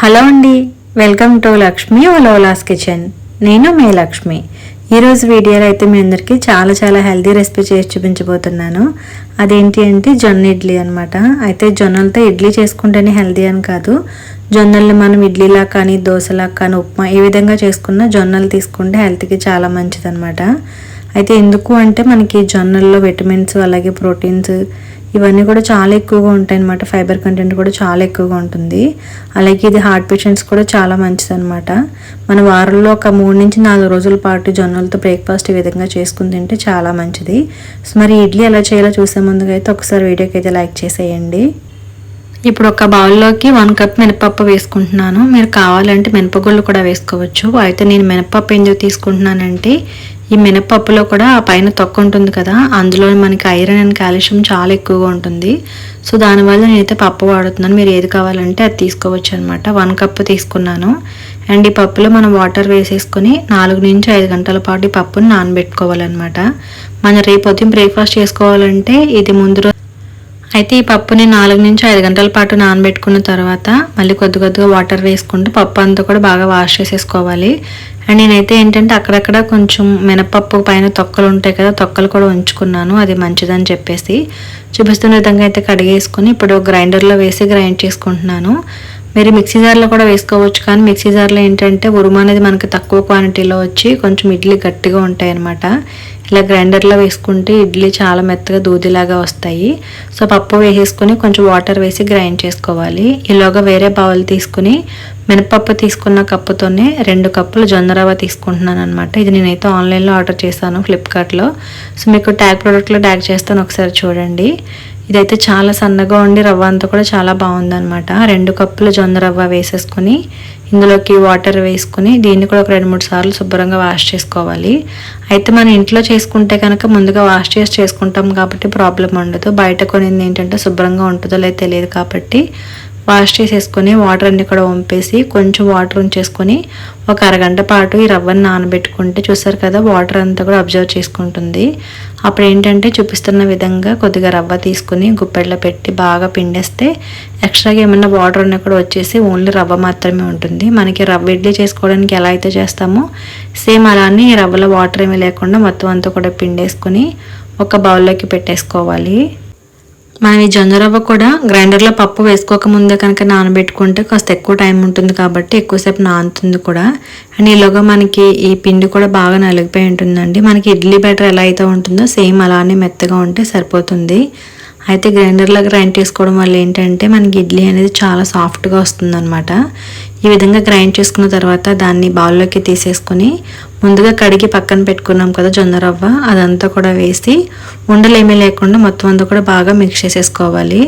Hello అండి welcome to Lakshmi ఓలోలాస్ kitchen. నేను మీ లక్ష్మి. ఈరోజు వీడియోలో అయితే మీ అందరికీ చాలా చాలా హెల్తీ రెసిపీ చేసి చూపించబోతున్నాను. అదేంటి అంటే జొన్న ఇడ్లీ అనమాట అయితే జొన్నలతో ఇడ్లీ చేసుకుంటేనే హెల్తీ అని కాదు. జొన్నల్ని మనం ఇడ్లీలా కానీ దోశలా కానీ ఉప్మా ఏ విధంగా చేసుకున్నా జొన్నలు తీసుకుంటే హెల్త్కి చాలా మంచిదనమాట అయితే ఎందుకు అంటే మనకి జొన్నల్లో విటమిన్స్ అలాగే ప్రోటీన్స్ ఇవన్నీ కూడా చాలా ఎక్కువగా ఉంటాయి అనమాట ఫైబర్ కంటెంట్ కూడా చాలా ఎక్కువగా ఉంటుంది. అలాగే ఇది హార్ట్ పేషెంట్స్ కూడా చాలా మంచిది అనమాట మన వారంలో ఒక మూడు నుంచి నాలుగు రోజుల పాటు జొన్నలతో బ్రేక్ఫాస్ట్ ఈ విధంగా చేసుకుని తింటే చాలా మంచిది. సో మరి ఇడ్లీ ఎలా చేయాలో చూసే ముందుగా అయితే ఒకసారి వీడియోకి అయితే లైక్ చేసేయండి. ఇప్పుడు ఒక బౌల్లోకి వన్ కప్ మినపప్పు వేసుకుంటున్నాను. మీరు కావాలంటే మినపగుళ్ళు కూడా వేసుకోవచ్చు. అయితే నేను మినపప్పు ఎందుకు తీసుకుంటున్నానంటే ఈ మినపప్పులో కూడా ఆ పైన తొక్క ఉంటుంది కదా అందులో మనకి ఐరన్ అండ్ కాల్షియం చాలా ఎక్కువగా ఉంటుంది. సో దానివల్ల నేనైతే పప్పు వాడుతున్నాను. మీరు ఏది కావాలంటే అది తీసుకోవచ్చు అనమాట వన్ కప్ తీసుకున్నాను. అండ్ ఈ పప్పులో మనం వాటర్ వేసేసుకొని నాలుగు నుంచి ఐదు గంటల పాటు ఈ పప్పుని నానబెట్టుకోవాలన్నమాట. మనం రేపు ఉదయం బ్రేక్ఫాస్ట్ చేసుకోవాలంటే ఇది ముందు రోజు అయితే ఈ పప్పుని నాలుగు నుంచి ఐదు గంటల పాటు నానబెట్టుకున్న తర్వాత మళ్ళీ కొద్ది కొద్దిగా వాటర్ వేసుకుంటూ పప్పు అంతా కూడా బాగా వాష్ చేసేసుకోవాలి. అండ్ నేనైతే ఏంటంటే అక్కడక్కడ కొంచెం మినపప్పు పైన తొక్కలు ఉంటాయి కదా తొక్కలు కూడా ఉంచుకున్నాను. అది మంచిదని చెప్పేసి చూపిస్తున్న విధంగా అయితే కడిగేసుకుని ఇప్పుడు గ్రైండర్లో వేసి గ్రైండ్ చేసుకుంటున్నాను. మీరు మిక్సీ జార్లో కూడా వేసుకోవచ్చు. కానీ మిక్సీ జార్లో ఏంటంటే ఉరుము అనేది మనకి తక్కువ క్వాంటిటీలో వచ్చి కొంచెం ఇడ్లీ గట్టిగా ఉంటాయి అనమాట ఇలా గ్రైండర్లో వేసుకుంటే ఇడ్లీ చాలా మెత్తగా దూదిలాగా వస్తాయి. సో పప్పు వేసేసుకొని కొంచెం వాటర్ వేసి గ్రైండ్ చేసుకోవాలి. ఈలోగా వేరే బౌల్ తీసుకుని మినపప్పు తీసుకున్న కప్పుతోనే రెండు కప్పులు జొన్న రవ్వ తీసుకుంటున్నాను అనమాట ఇది నేనైతే ఆన్లైన్లో ఆర్డర్ చేశాను ఫ్లిప్కార్ట్లో. సో మీకు ట్యాగ్ ప్రోడక్ట్లో ట్యాగ్ చేస్తాను ఒకసారి చూడండి. ఇదైతే చాలా సన్నగా ఉండి రవ్వ అంతా కూడా చాలా బాగుందనమాట రెండు కప్పులు జొన్న రవ్వ వేసేసుకొని ఇందులోకి వాటర్ వేసుకుని దీన్ని కూడా ఒక రెండు మూడు సార్లు శుభ్రంగా వాష్ చేసుకోవాలి. అయితే మన ఇంట్లో చేసుకుంటే కనుక ముందుగా వాష్ చేసి చేసుకుంటాం కాబట్టి ప్రాబ్లం ఉండదు. బయట కొనింది ఏంటంటే శుభ్రంగా ఉంటుందో లేదు తెలియదు కాబట్టి వాష్ చేసేసుకొని వాటర్ అన్ని కూడా వంపేసి కొంచెం వాటర్ ఉంచేసుకొని ఒక అరగంట పాటు ఈ రవ్వని నానబెట్టుకుంటే చూసారు కదా వాటర్ అంతా కూడా అబ్జర్వ్ చేసుకుంటుంది. అప్పుడు ఏంటంటే చూపిస్తున్న విధంగా కొద్దిగా రవ్వ తీసుకుని గుప్పెట్లో పెట్టి బాగా పిండేస్తే ఎక్స్ట్రాగా ఏమన్నా వాటర్ ఉన్నా కూడా వచ్చేసి ఓన్లీ రవ్వ మాత్రమే ఉంటుంది. మనకి రవ్వ ఇడ్లీ చేసుకోవడానికి ఎలా అయితే చేస్తామో సేమ్ అలానే ఈ రవ్వలో వాటర్ ఏమీ లేకుండా మొత్తం అంతా కూడా పిండేసుకొని ఒక బౌల్లోకి పెట్టేసుకోవాలి. మనం ఈ జొన్న రవ్వ కూడా గ్రైండర్లో పప్పు వేసుకోక ముందే కనుక నానబెట్టుకుంటే కాస్త ఎక్కువ టైం ఉంటుంది కాబట్టి ఎక్కువసేపు నానుతుంది కూడా. అండ్ ఈలోగా మనకి ఈ పిండి కూడా బాగా నలిగిపోయి ఉంటుందండి. మనకి ఇడ్లీ బ్యాటర్ ఎలా అయితే ఉంటుందో సేమ్ అలానే మెత్తగా ఉంటే సరిపోతుంది. అయితే గ్రైండర్లో గ్రైండ్ చేసుకోవడం వల్ల ఏంటంటే మనకి ఇడ్లీ అనేది చాలా సాఫ్ట్గా వస్తుందన్నమాట. ఈ విధంగా గ్రైండ్ చేసుకున్న తర్వాత దాన్ని బౌల్లోకి తీసేసుకొని ముందుగా కడిగి పక్కన పెట్టుకున్నాం కదా జొన్న రవ్వ అదంతా కూడా వేసి ఉండలేమీ లేకుండా మొత్తం అంతా కూడా బాగా మిక్స్ చేసేసుకోవాలి.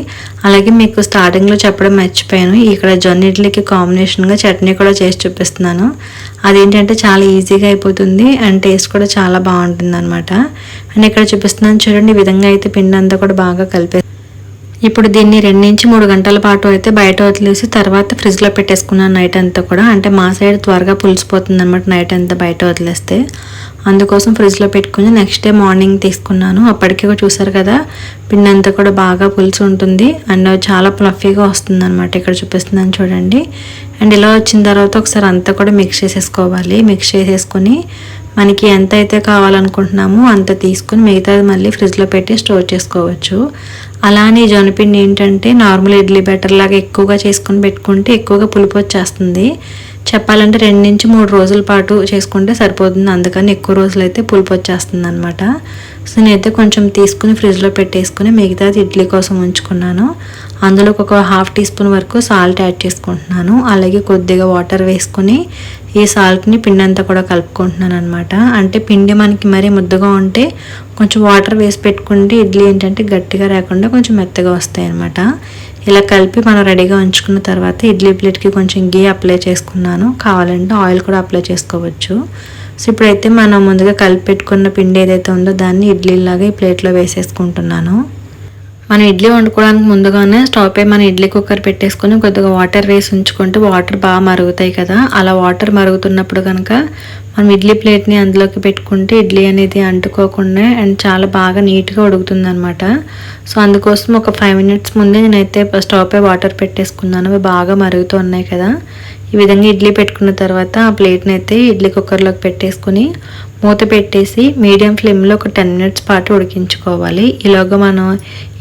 అలాగే మీకు స్టార్టింగ్లో చెప్పడం మర్చిపోయాను. ఇక్కడ జొన్న ఇడ్లీకి కాంబినేషన్గా చట్నీ కూడా చేసి చూపిస్తున్నాను. అదేంటంటే చాలా ఈజీగా అయిపోతుంది అండ్ టేస్ట్ కూడా చాలా బాగుంటుంది అనమాట అండ్ ఇక్కడ చూపిస్తున్నాను చూడండి ఈ విధంగా అయితే పిండి అంతా కూడా బాగా కలిపే ఇప్పుడు దీన్ని రెండు నుంచి మూడు గంటల పాటు అయితే బయట వదిలేసి తర్వాత ఫ్రిడ్జ్లో పెట్టేసుకున్నాను నైట్ అంతా కూడా అంటే మా సైడ్ త్వరగా పులిసిపోతుంది అనమాట నైట్ అంతా బయట వదిలేస్తే. అందుకోసం ఫ్రిడ్జ్లో పెట్టుకుని నెక్స్ట్ డే మార్నింగ్ తీసుకున్నాను. అప్పటికే చూసారు కదా పిండి అంతా కూడా బాగా పులిసి ఉంటుంది. అండ్ చాలా ప్లఫీగా వస్తుంది అనమాట ఇక్కడ చూపిస్తున్నాను చూడండి. అండ్ ఇలా వచ్చిన తర్వాత ఒకసారి అంతా కూడా మిక్స్ చేసేసుకోవాలి. మిక్స్ చేసేసుకొని మనకి ఎంత అయితే కావాలనుకుంటున్నామో అంత తీసుకుని మిగతాది మళ్ళీ ఫ్రిడ్జ్లో పెట్టి స్టోర్ చేసుకోవచ్చు. అలానే జొన్నపిండి ఏంటంటే నార్మల్ ఇడ్లీ బెటర్ లాగా ఎక్కువగా చేసుకొని పెట్టుకుంటే ఎక్కువగా పులుపు వచ్చేస్తుంది. చెప్పాలంటే రెండు నుంచి మూడు రోజుల పాటు చేసుకుంటే సరిపోతుంది. అందుకని ఎక్కువ రోజులు అయితే పులుపు వచ్చేస్తుంది అనమాట సో నేనైతే కొంచెం తీసుకుని ఫ్రిడ్జ్లో పెట్టేసుకుని మిగతాది ఇడ్లీ కోసం ఉంచుకున్నాను. అందులో ఒక హాఫ్ టీ స్పూన్ వరకు సాల్ట్ యాడ్ చేసుకుంటున్నాను. అలాగే కొద్దిగా వాటర్ వేసుకొని ఈ సాల్ట్ని పిండి అంతా కూడా కలుపుకుంటున్నాను అనమాట అంటే పిండి మనకి మరీ ముద్దగా ఉంటే కొంచెం వాటర్ వేసి పెట్టుకుంటే ఇడ్లీ ఏంటంటే గట్టిగా రాకుండా కొంచెం మెత్తగా వస్తాయి అనమాట ఇలా కలిపి మనం రెడీగా ఉంచుకున్న తర్వాత ఇడ్లీ ప్లేట్కి కొంచెం గీ అప్లై చేసుకున్నాను. కావాలంటే ఆయిల్ కూడా అప్లై చేసుకోవచ్చు. సో ఇప్పుడైతే మనం ముందుగా కలిపి పెట్టుకున్న పిండి ఏదైతే ఉందో దాన్ని ఇడ్లీలాగా ఈ ప్లేట్లో వేసేసుకుంటున్నాను. మనం ఇడ్లీ వండుకోవడానికి ముందుగానే స్టవ్ పై మన ఇడ్లీ కుక్కర్ పెట్టేసుకొని కొద్దిగా వాటర్ వేసి ఉంచుకుంటే వాటర్ బాగా మరుగుతాయి కదా. అలా వాటర్ మరుగుతున్నప్పుడు కనుక మనం ఇడ్లీ ప్లేట్ని అందులోకి పెట్టుకుంటే ఇడ్లీ అనేది అంటుకోకుండా అండ్ చాలా బాగా నీట్గా ఉడుకుతుంది అనమాట సో అందుకోసం ఒక ఫైవ్ మినిట్స్ ముందే నేనైతే స్టవ్ పై వాటర్ పెట్టేసుకున్నాను. అవి బాగా మరుగుతూ ఉన్నాయి కదా. ఈ విధంగా ఇడ్లీ పెట్టుకున్న తర్వాత ఆ ప్లేట్ని అయితే ఇడ్లీ కుక్కర్లోకి పెట్టేసుకుని మూత పెట్టేసి మీడియం ఫ్లేమ్లో ఒక టెన్ మినిట్స్ పాటు ఉడికించుకోవాలి. ఈలోగా మనం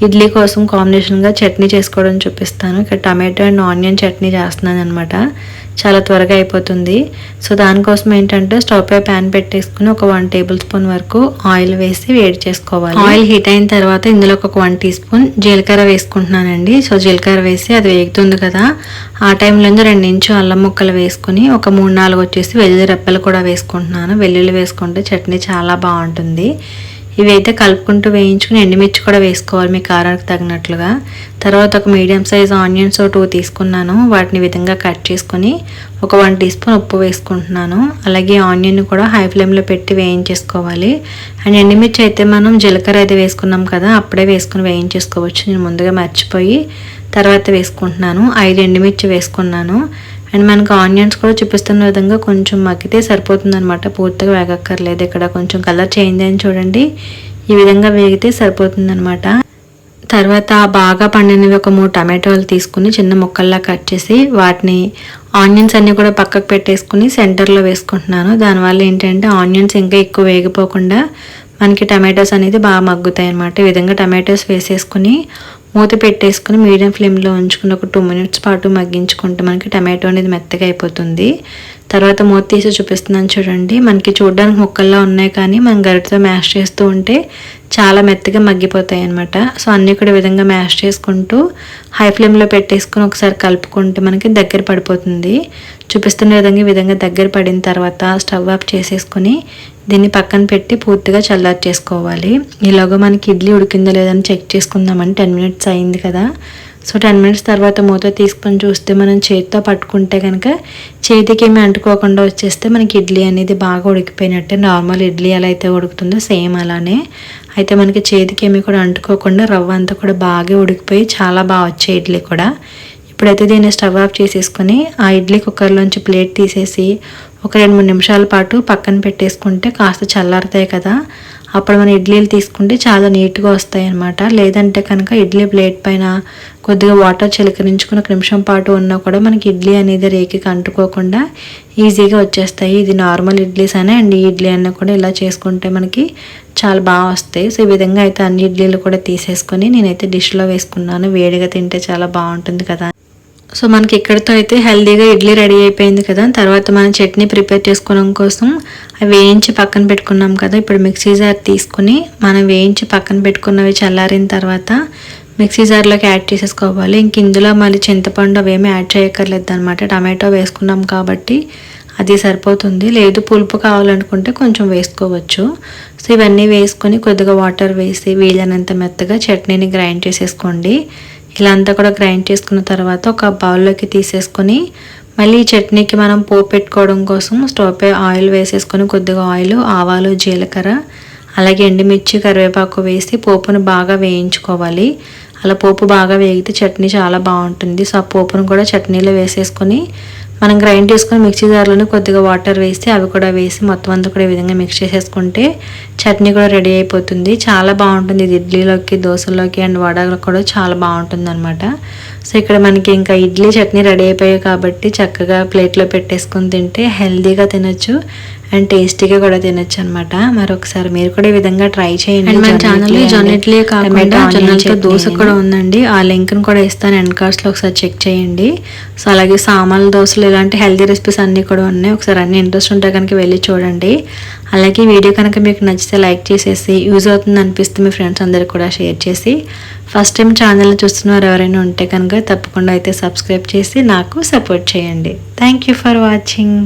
ఇడ్లీ కోసం కాంబినేషన్గా చట్నీ చేసుకోవడం చూపిస్తాను. ఇక్కడ టమాటో అండ్ ఆనియన్ చట్నీ చేస్తున్నాను అనమాట చాలా త్వరగా అయిపోతుంది. సో దానికోసం ఏంటంటే స్టవ్ పై ప్యాన్ పెట్టేసుకుని ఒక వన్ టేబుల్ స్పూన్ వరకు ఆయిల్ వేసి వేడి చేసుకోవాలి. ఆయిల్ హీట్ అయిన తర్వాత ఇందులో ఒక వన్ టీ స్పూన్ జీలకర్ర వేసుకుంటున్నానండి. సో జీలకర్ర వేసి అది వేగుతుంది కదా. ఆ టైంలో రెండు ఇంచు అల్లం ముక్కలు వేసుకుని ఒక మూడు నాలుగు వచ్చేసి వెల్లుల్లి రెప్పలు కూడా వేసుకుంటున్నాను. వెల్లుల్లి వేసుకుంటే చట్నీ చాలా బాగుంటుంది. ఇవైతే కలుపుకుంటూ వేయించుకుని ఎండుమిర్చి కూడా వేసుకోవాలి మీ కారానికి తగినట్లుగా. తర్వాత ఒక మీడియం సైజ్ ఆనియన్స్ టూ తీసుకున్నాను. వాటిని విధంగా కట్ చేసుకొని ఒక వన్ టీ స్పూన్ ఉప్పు వేసుకుంటున్నాను. అలాగే ఆనియన్ కూడా హై ఫ్లేమ్లో పెట్టి వేయించేసుకోవాలి. అండ్ ఎండుమిర్చి అయితే మనం జీలకర్ర అయితే వేసుకున్నాం కదా అప్పుడే వేసుకుని వేయించేసుకోవచ్చు. నేను ముందుగా మర్చిపోయి తర్వాత వేసుకుంటున్నాను. ఐదు ఎండుమిర్చి వేసుకున్నాను. అండ్ మనకు ఆనియన్స్ కూడా చూపిస్తున్న విధంగా కొంచెం మగ్గితే సరిపోతుంది అనమాట పూర్తిగా వేగక్కర్లేదు. ఇక్కడ కొంచెం కలర్ చేంజ్ అని చూడండి. ఈ విధంగా వేగితే సరిపోతుంది అనమాట తర్వాత బాగా పండినవి ఒక మూడు టమాటోలు తీసుకుని చిన్న ముక్కల్లా కట్ చేసి వాటిని ఆనియన్స్ అన్నీ కూడా పక్కకు పెట్టేసుకుని సెంటర్లో వేసుకుంటున్నాను. దానివల్ల ఏంటంటే ఆనియన్స్ ఇంకా ఎక్కువ వేగిపోకుండా మనకి టమాటోస్ అనేది బాగా మగ్గుతాయి అనమాట ఈ విధంగా టమాటోస్ వేసేసుకుని మూత పెట్టేసుకుని మీడియం ఫ్లేమ్లో ఉంచుకుని ఒక టూ మినిట్స్ పాటు మగ్గించుకుంటే మనకి టమాటో అనేది మెత్తగా అయిపోతుంది. తర్వాత మూత తీసి చూపిస్తున్నాను చూడండి. మనకి చూడడానికి ముక్కల్లో ఉన్నాయి కానీ మనం గరిటతో మ్యాష్ చేస్తూ ఉంటే చాలా మెత్తగా మగ్గిపోతాయి అనమాట సో అన్నీ కూడా విధంగా మ్యాష్ చేసుకుంటూ హై ఫ్లేమ్లో పెట్టేసుకుని ఒకసారి కలుపుకుంటే మనకి దగ్గర పడిపోతుంది. చూపిస్తున్న విధంగా ఈ విధంగా దగ్గర పడిన తర్వాత స్టవ్ ఆఫ్ చేసేసుకొని దీన్ని పక్కన పెట్టి పూర్తిగా చల్లారి చేసుకోవాలి ఈలోగా మనకి ఇడ్లీ ఉడికిందో లేదని చెక్ చేసుకుందామని టెన్ మినిట్స్ అయింది కదా. సో టెన్ మినిట్స్ తర్వాత మూత తీసుకొని చూస్తే మనం చేతితో పట్టుకుంటే కనుక చేతికి ఏమి అంటుకోకుండా వచ్చేస్తే మనకి ఇడ్లీ అనేది బాగా ఉడికిపోయినట్టే. నార్మల్ ఇడ్లీ ఎలా అయితే ఉడుకుతుందో సేమ్ అలానే. అయితే మనకి చేతికి ఏమి కూడా అంటుకోకుండా రవ్వ అంతా కూడా బాగా ఉడికిపోయి చాలా బాగా వచ్చాయి ఇడ్లీ కూడా. ఇప్పుడైతే దీన్ని స్టవ్ ఆఫ్ చేసేసుకొని ఆ ఇడ్లీ కుక్కర్లోంచి ప్లేట్ తీసేసి ఒక రెండు మూడు నిమిషాల పాటు పక్కన పెట్టేసుకుంటే కాస్త చల్లారుతాయి కదా. అప్పుడు మనం ఇడ్లీలు తీసుకుంటే చాలా నీట్గా వస్తాయి అనమాట లేదంటే కనుక ఇడ్లీ ప్లేట్ పైన కొద్దిగా వాటర్ చిలకరించుకుని ఒక నిమిషం పాటు ఉన్నా కూడా మనకి ఇడ్లీ అనేది రేకికి అంటుకోకుండా ఈజీగా వచ్చేస్తాయి. ఇది నార్మల్ ఇడ్లీస్ అనే అండ్ ఈ ఇడ్లీ అన్న కూడా ఇలా చేసుకుంటే మనకి చాలా బాగా వస్తాయి. సో ఈ విధంగా అయితే అన్ని ఇడ్లీలు కూడా తీసేసుకొని నేనైతే డిష్లో వేసుకున్నాను. వేడిగా తింటే చాలా బాగుంటుంది కదా. సో మనకి ఇక్కడితో అయితే హెల్దీగా ఇడ్లీ రెడీ అయిపోయింది కదా. తర్వాత మనం చట్నీ ప్రిపేర్ చేసుకోవడం కోసం అవి వేయించి పక్కన పెట్టుకున్నాం కదా. ఇప్పుడు మిక్సీ జార్ తీసుకుని మనం వేయించి పక్కన పెట్టుకున్నవి చల్లారిన తర్వాత మిక్సీ జార్లోకి యాడ్ చేసేసుకోవాలి. ఇంక ఇందులో మళ్ళీ చింతపండు అవేమీ యాడ్ చేయక్కర్లేదు అనమాట టమాటో వేసుకున్నాం కాబట్టి అది సరిపోతుంది. లేదు పులుపు కావాలనుకుంటే కొంచెం వేసుకోవచ్చు. సో ఇవన్నీ వేసుకొని కొద్దిగా వాటర్ వేసి వీలైనంత మెత్తగా చట్నీని గ్రైండ్ చేసేసుకోండి. ఇలా అంతా కూడా గ్రైండ్ చేసుకున్న తర్వాత ఒక బౌల్లోకి తీసేసుకొని మళ్ళీ చట్నీకి మనం పోపు పెట్టుకోవడం కోసం స్టవ్ పై ఆయిల్ వేసేసుకొని కొద్దిగా ఆయిల్ ఆవాలు జీలకర్ర అలాగే ఎండుమిర్చి కరివేపాకు వేసి పోపును బాగా వేయించుకోవాలి. అలా పోపు బాగా వేగితే చట్నీ చాలా బాగుంటుంది. సో ఆ పోపును కూడా చట్నీలో వేసేసుకొని మనం గ్రైండ్ చేసుకుని మిక్సీ జార్లోనే కొద్దిగా వాటర్ వేసి అవి కూడా వేసి మొత్తం అంతా కూడా ఈ విధంగా మిక్స్ చేసేసుకుంటే చట్నీ కూడా రెడీ అయిపోతుంది. చాలా బాగుంటుంది ఇది ఇడ్లీలోకి దోశలోకి అండ్ వడలకు కూడా చాలా బాగుంటుంది అనమాట సో ఇక్కడ మనకి ఇంకా ఇడ్లీ చట్నీ రెడీ అయిపోయాయి కాబట్టి చక్కగా ప్లేట్లో పెట్టేసుకొని తింటే హెల్దీగా తినొచ్చు. అండ్ టేస్టీగా కూడా తినొచ్చు అనమాట మరొకసారి మీరు కూడా ఈ విధంగా ట్రై చేయండి. మన ఛానల్ జొన్న ఇడ్లీ కాకుండా జొన్నలతో దోశ కూడా ఉందండి. ఆ లింక్ను కూడా ఇస్తాను ఎండ్ కార్డ్స్లో ఒకసారి చెక్ చేయండి. సో అలాగే సామాన్ల దోశలు ఇలాంటి హెల్తీ రెసిపీస్ అన్నీ కూడా ఉన్నాయి. ఒకసారి అన్ని ఇంట్రెస్ట్ ఉంటే కనుక వెళ్ళి చూడండి. అలాగే వీడియో కనుక మీకు నచ్చితే లైక్ చేసేసి యూజ్ అవుతుంది అనిపిస్తే మీ ఫ్రెండ్స్ అందరికి కూడా షేర్ చేసి ఫస్ట్ టైం ఛానల్ చూస్తున్నారు ఎవరైనా ఉంటే కనుక తప్పకుండా అయితే సబ్స్క్రైబ్ చేసి నాకు సపోర్ట్ చేయండి. Thank you for watching